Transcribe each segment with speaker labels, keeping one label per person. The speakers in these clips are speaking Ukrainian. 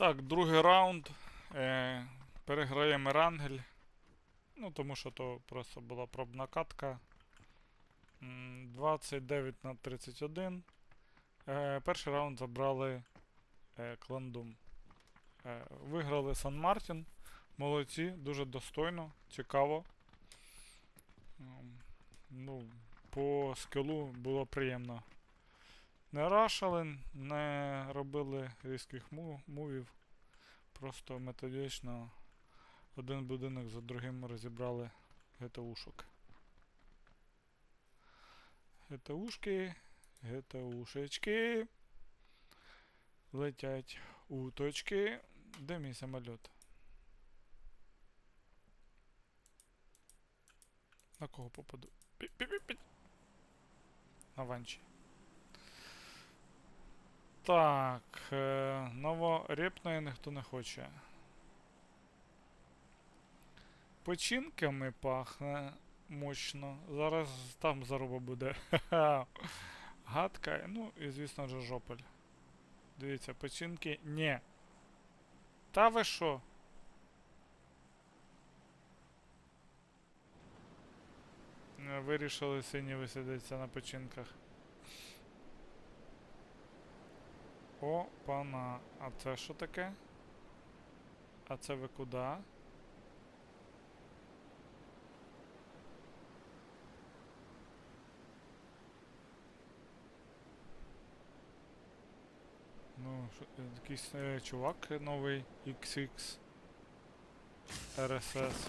Speaker 1: Так, другий раунд. Е, переграємо Рангель. Ну, тому що то просто була пробна катка. 29 на 31. Е, перший раунд забрали е, Кландум. Е, виграли Сан Мартін. Молодці, дуже достойно, цікаво. Ем, Ну, по скілу було приємно. Не рашали, не робили різких мувів. Просто методично один будинок за другим розібрали ГТУшок. ГТУшки, ГТУшечки. Летять у точки. Де мій самоліт? На кого попаду? Пі-пі-пі-пі. На ванчі. Так, е, новорепної ніхто не хоче. Печінками пахне мощно. Зараз там заруба буде. Гадка, ну і звісно же жопель. Дивіться, печінки. Ні. Та ви що? Е, Вирішили сині висидитися на печінках. Опана. А це що таке? А це ви куди? Ну, е, якийсь е, чувак новий XX RSS.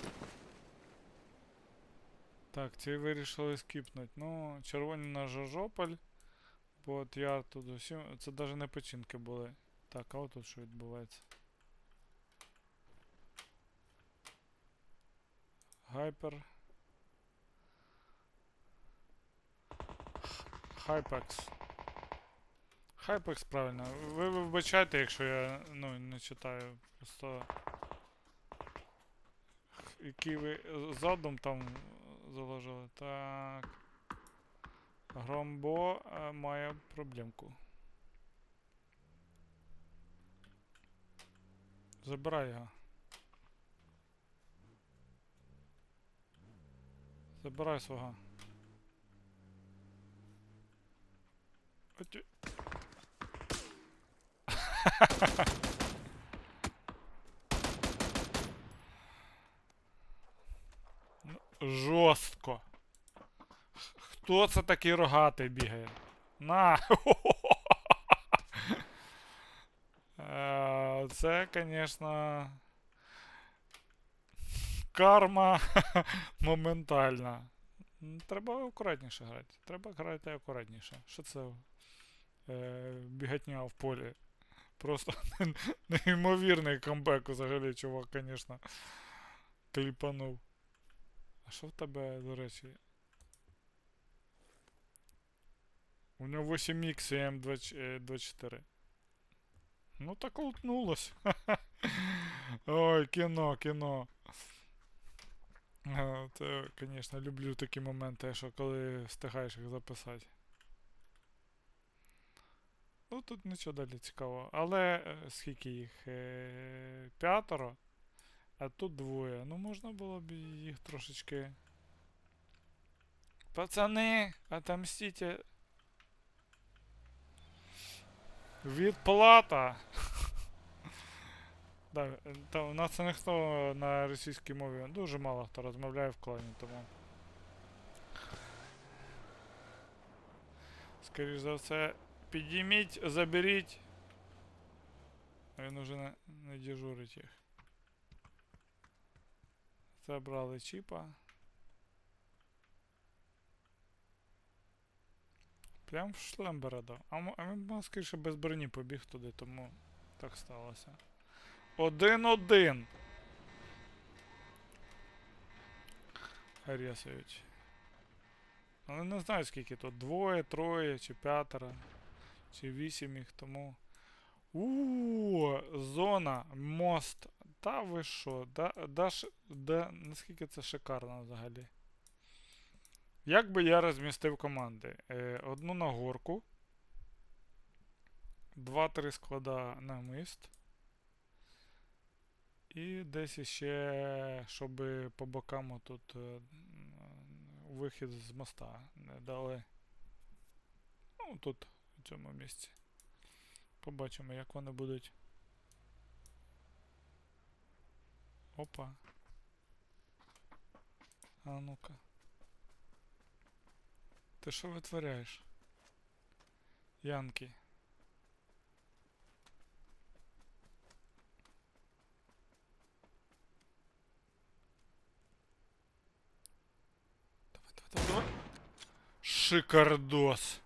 Speaker 1: Так, ці вирішили скіпнуть. Ну, червоні на Жожополь. От я тут усім. Це навіть не печінки були. Так, а от тут що відбувається? Гайпер. Хайпекс. Хайпекс, правильно. Ви ви вибачайте, якщо я ну, не читаю. Просто. Який ви задум там заложили. Так. Громбо е, має проблемку. Забирай його. Забирай свого. Ну, Жорстко. Хто це такий рогатий бігає? На! Е, Це, звісно. Карма моментальна. Треба акуратніше грати. Треба грати акуратніше. Що це? Е, бігатня в полі. Просто неймовірний камбек взагалі, чувак, звісно. Кліпанув. А що в тебе, до речі? У нього 8X і М24. Ну так лутнулось. Ой, кіно, кіно. А, Це, звісно, люблю такі моменти, що коли встигаєш їх записати. Ну тут нічого далі цікавого. Але е, скільки їх? Е, П'ятеро. А тут двоє. Ну можна було б їх трошечки. Пацани, отомстите. Відплата. Да, е, та у нас це ніхто на російській мові дуже мало хто розмовляє в клані, тому. Скоріш за все, підійміть, заберіть. Він уже не, не дежурить їх. Забрали чіпа. Прям в шлембера дав. А, а він, б, скоріше, без броні побіг туди, тому так сталося. Один-один. Рєсають. Але не знаю скільки тут. Двоє, троє, чи п'ятеро, чи вісім їх, тому. у зона, мост. Та ви що? Да, да, да, наскільки це шикарно взагалі. Як би я розмістив команди? Е, одну на горку. Два-три склада на мист. І десь іще, щоб по бокам тут вихід з моста не дали. Ну, тут, в цьому місці. Побачимо, як вони будуть. Опа. А ну-ка. Ти що витворяєш? Янки. Давай, давай, давай. Шикардос.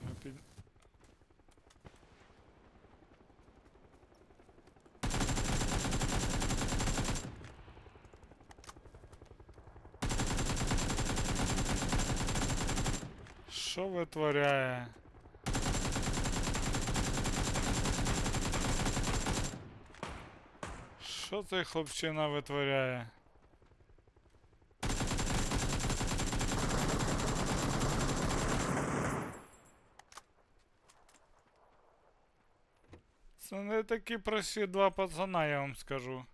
Speaker 1: Я під- Що витворяє? Що цей хлопчина витворяє? Це не такі прості два пацана, я вам скажу.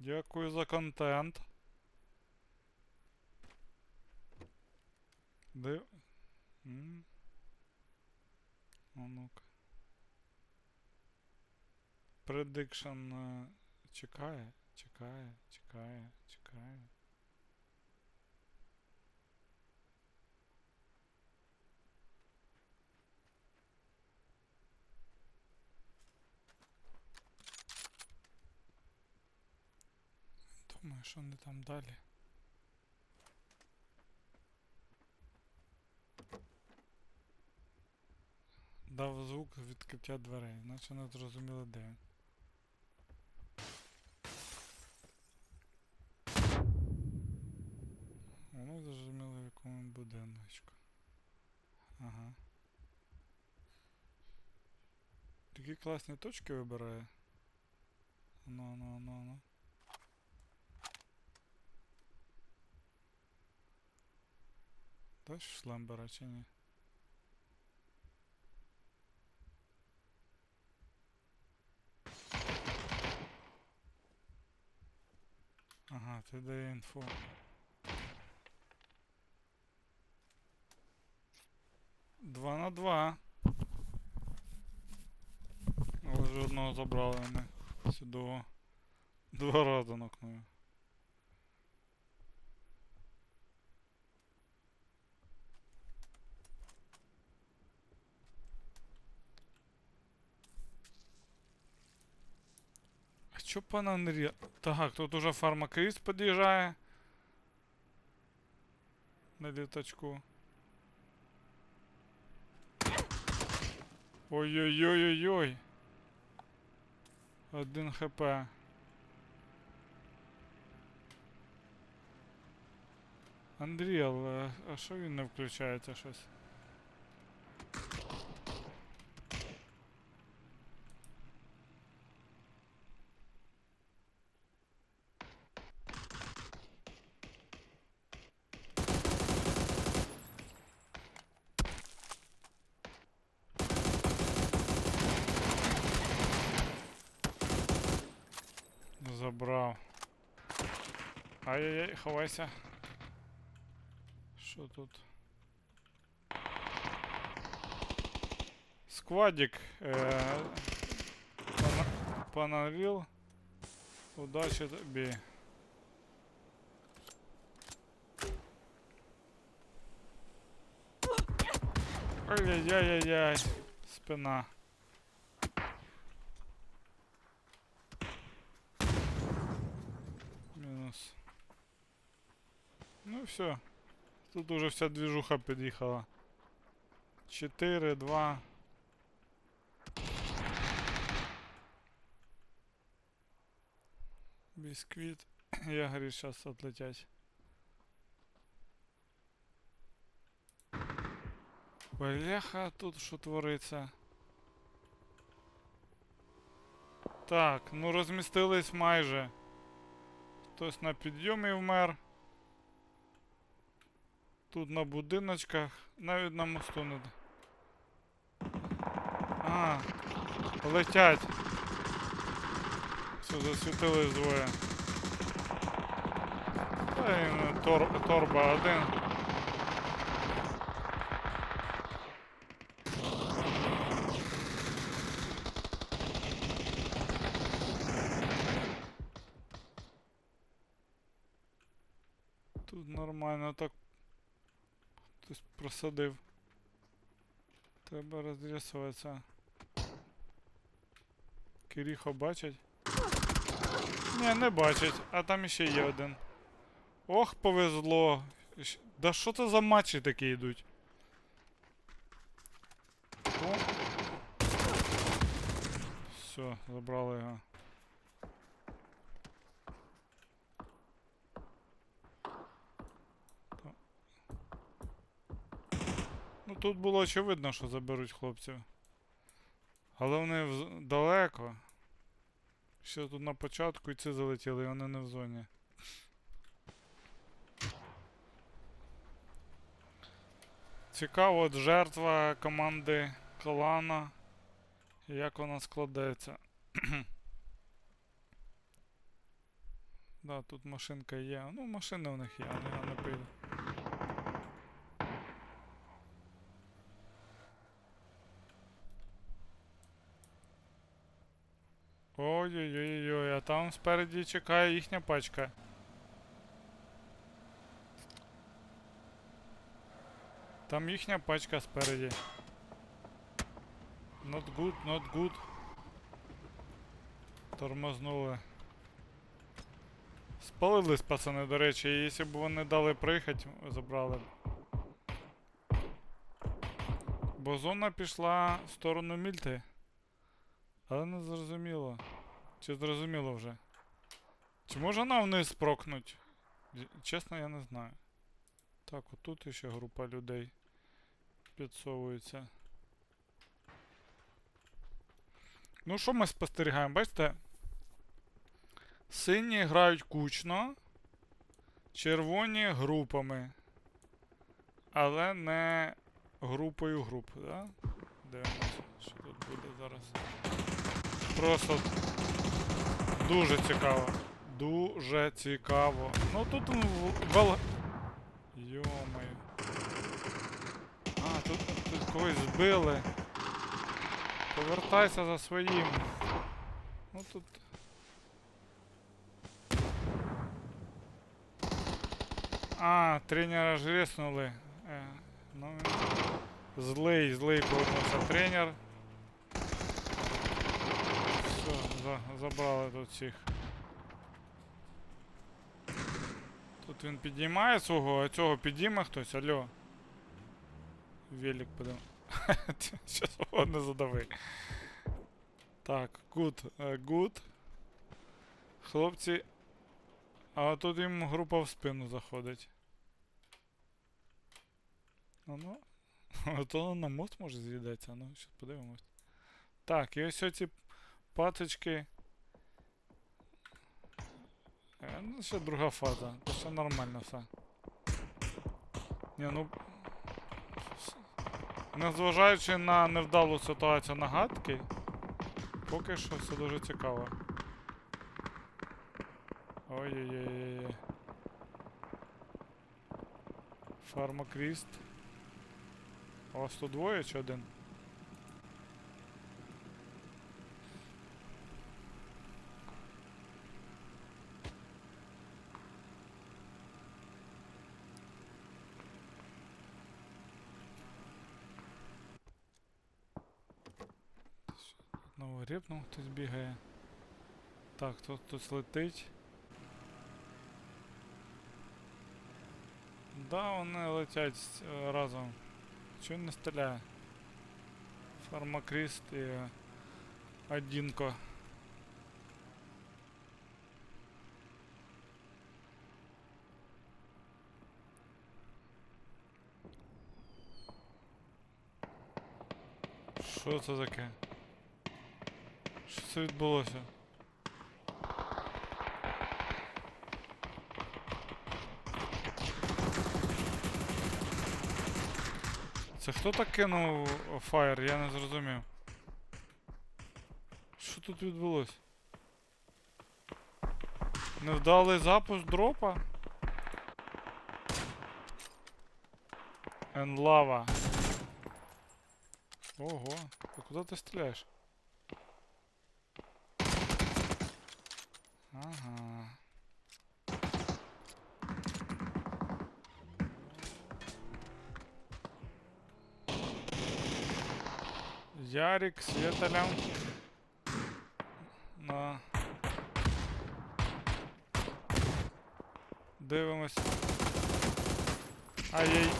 Speaker 1: Дякую за контент. Див... М? А ну-ка. Е, чекає, чекає, чекає, чекає. Думаю, що не там далі. Дав звук відкриття дверей, наче не зрозуміло де він. Воно зрозуміло в якому будиночку. Ага. Такі класні точки вибирає. Ну, ну, ну, ну. Теж шлем бере чи ні? Ага, ти дає інфу. Два на два. Але вже забрали вони. Сюди. Два рази нокнув. Чё пан Андрій? Так, тут уже фармакрист під'їжджає. На літачку. Ой-ой-ой-ой-ой. Один хп. Андріал, а що він не включається щось? Забрав. Ай-яй-яй, ховайся. Що тут? Сквадик. Е, пана- Панавіл. Удачі тобі. Ай-яй-яй-яй-яй. Спина. Все. Тут уже вся движуха під'їхала. 4, 2. Бісквіт. Я говорю, сейчас отлетять. Бляха, тут що твориться. Так, ну розмістились майже. Хтось на підйомі вмер. Тут на будиночках, навіть на мосту не. А, летять. Все, засвітили двоє. Та й ну, тор, торба один. Тут нормально так хтось просадив. Треба розрісуватися. Киріхо бачить? Ні, не бачить, а там іще є один. Ох, повезло. Да що це за матчі такі йдуть? О. Все, забрали його. Ну тут було очевидно, що заберуть хлопців. Але вони вз- далеко. Ще тут на початку і ці залетіли, і вони не в зоні. Цікаво, от жертва команди Колана. Як вона складається. да, тут машинка є. Ну, машини в них є, вони я не піду. Ой-ой-ой, а там спереді чекає їхня пачка. Там їхня пачка спереді. Not good, not good. Тормознули. Спалились, пацани, до речі, і якщо б вони дали приїхати, забрали б. Бо зона пішла в сторону Мільти. Але не зрозуміло. Чи зрозуміло вже? Чи може вона вниз прокнуть? Чесно, я не знаю. Так, отут ще група людей підсовується. Ну, що ми спостерігаємо? Бачите? Сині грають кучно, червоні групами. Але не групою груп, да? Дивимося, що тут буде зараз. Просто дуже цікаво. Дуже цікаво. Ну тут вел... Йо-моє. А, тут, тут когось збили. Повертайся за своїм. Ну тут. А, тренера ж ріснули. Е, ну, злий, злий повернувся тренер. Все, за, забрали тут всіх. Тут він підіймає свого, а цього підійме хтось, алло. Велик подам. Щас не задави. Так, good, е, good. Хлопці. А тут їм група в спину заходить. А ну. А то на мост може з'їдеться, ну, щас подивимось. Так, і ось оці паточки. Е, ну, ще друга фаза. То все нормально все. Ні, ну. Незважаючи на невдалу ситуацію на гадки, поки що все дуже цікаво. Ой-ой-ой. Фармакріст. У вас тут двоє чи один? Репнув хтось бігає. Так, тут хтось летить. Да, вони летять е, разом. Чого не стріляє? Фармакріст і Одінко. Що це таке? Це відбулося? Це хто так кинув фаєр? Я не зрозумів. Що тут відбулося? Невдалий запуск дропа? Lava. Ого, а куди ти стріляєш? Ага. Ярик с Віталем. На. Дивимось. Ай-яй.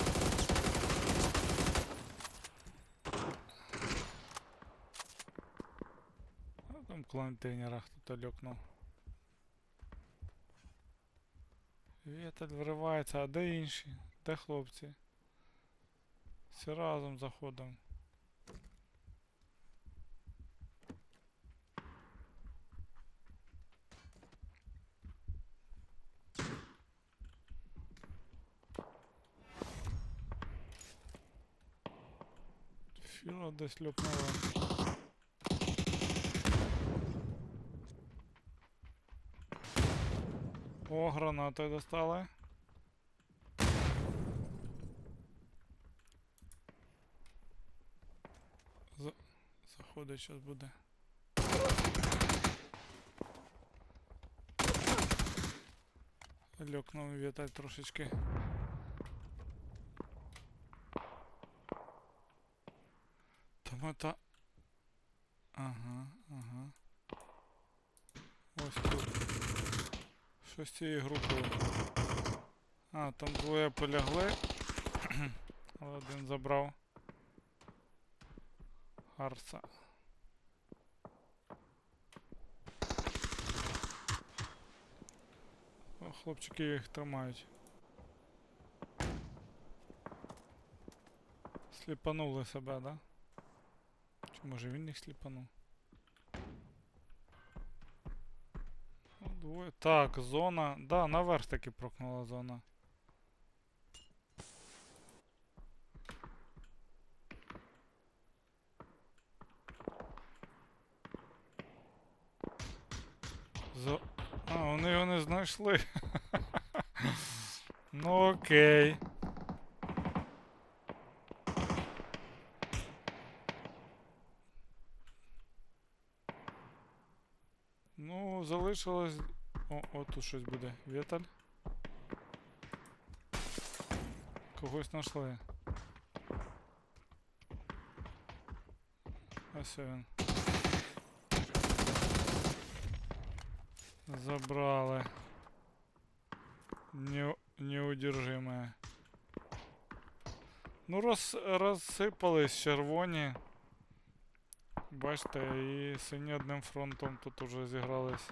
Speaker 1: А там в контейнерах тут льокнув. Віталь вривається, а де інші? Де хлопці? Всі разом заходимо. Філа десь льопнула. О, гранати достали. За... Заходить зараз буде. Льокнув віталь трошечки. Там это... Ага, ага. Ось тут. Що з цією групою? А, там двоє полягли. Один забрав. Гарса. О, хлопчики їх тримають. Сліпанули себе, да? Чи може він їх сліпанув? Ну, Двоє. Так, зона. Да, наверх таки прокнула зона. Зо... А, вони його не знайшли. ну окей. Ну, залишилось. О, о, тут щось буде. Віталь. Когось знайшли. Ось він. Забрали. Не, неудержимое. Ну, роз, розсипались червоні. Бачите, і сині одним фронтом тут уже зігрались.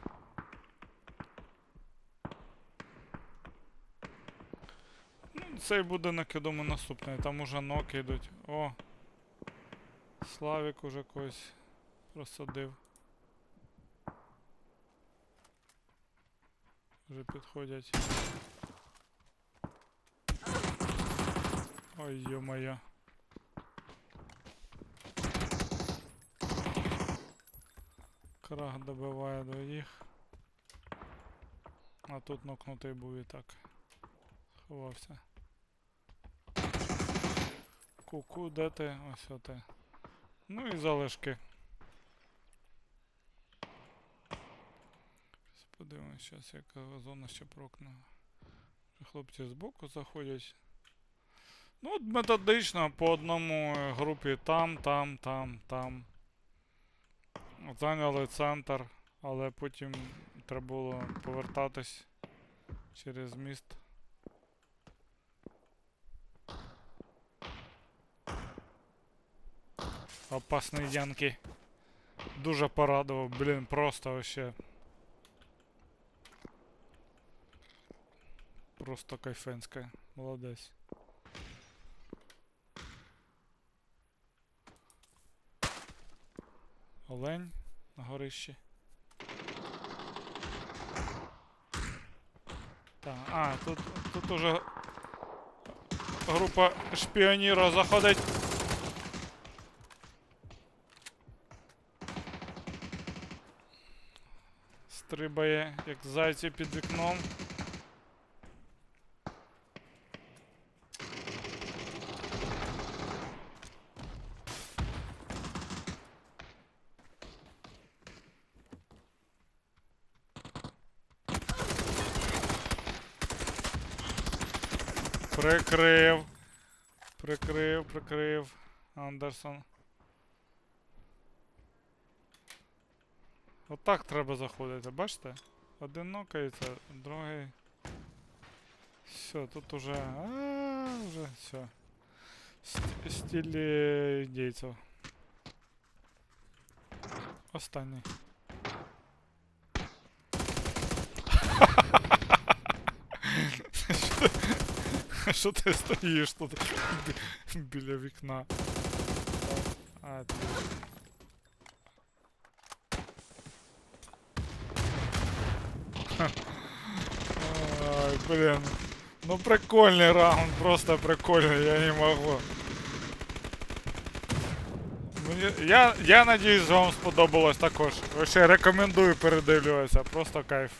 Speaker 1: Ну, цей будинок, я думаю, наступний. Там уже ноки йдуть. О! Славік уже когось просадив. Вже підходять. Ой, ё-моё. Крах добиває двоїх. А тут нокнутий був і так. Ховався. Ку-ку, де ти? Ось о ти. Ну і залишки. Подивимось, зараз яка зона ще прокнула. Вже Хлопці збоку заходять. Ну, от методично по одному е, групі там, там, там, там. Зайняли центр, але потім треба було повертатись через міст. Опасний Янки. Дуже порадував, блін, просто вообще. Просто кайфенська. Молодець. Олень на горищі. Так, а, тут, тут уже група шпіонірів заходить. Стрибає, як зайці під вікном. Прикрив. Прикрив, прикрив. Андерсон. Отак треба заходити, бачите? Один нокається, другий. Все, тут уже. А, вже все. Ст- стиль індійців. Останній. Що ти- Що ти стоїш тут бі- біля вікна? А, ти... Ой, блин. Ну прикольный раунд, просто прикольный, я не могу. Мне я, я надіюсь, вам сподобалось також. Ще рекомендую передивлюватися, просто кайф.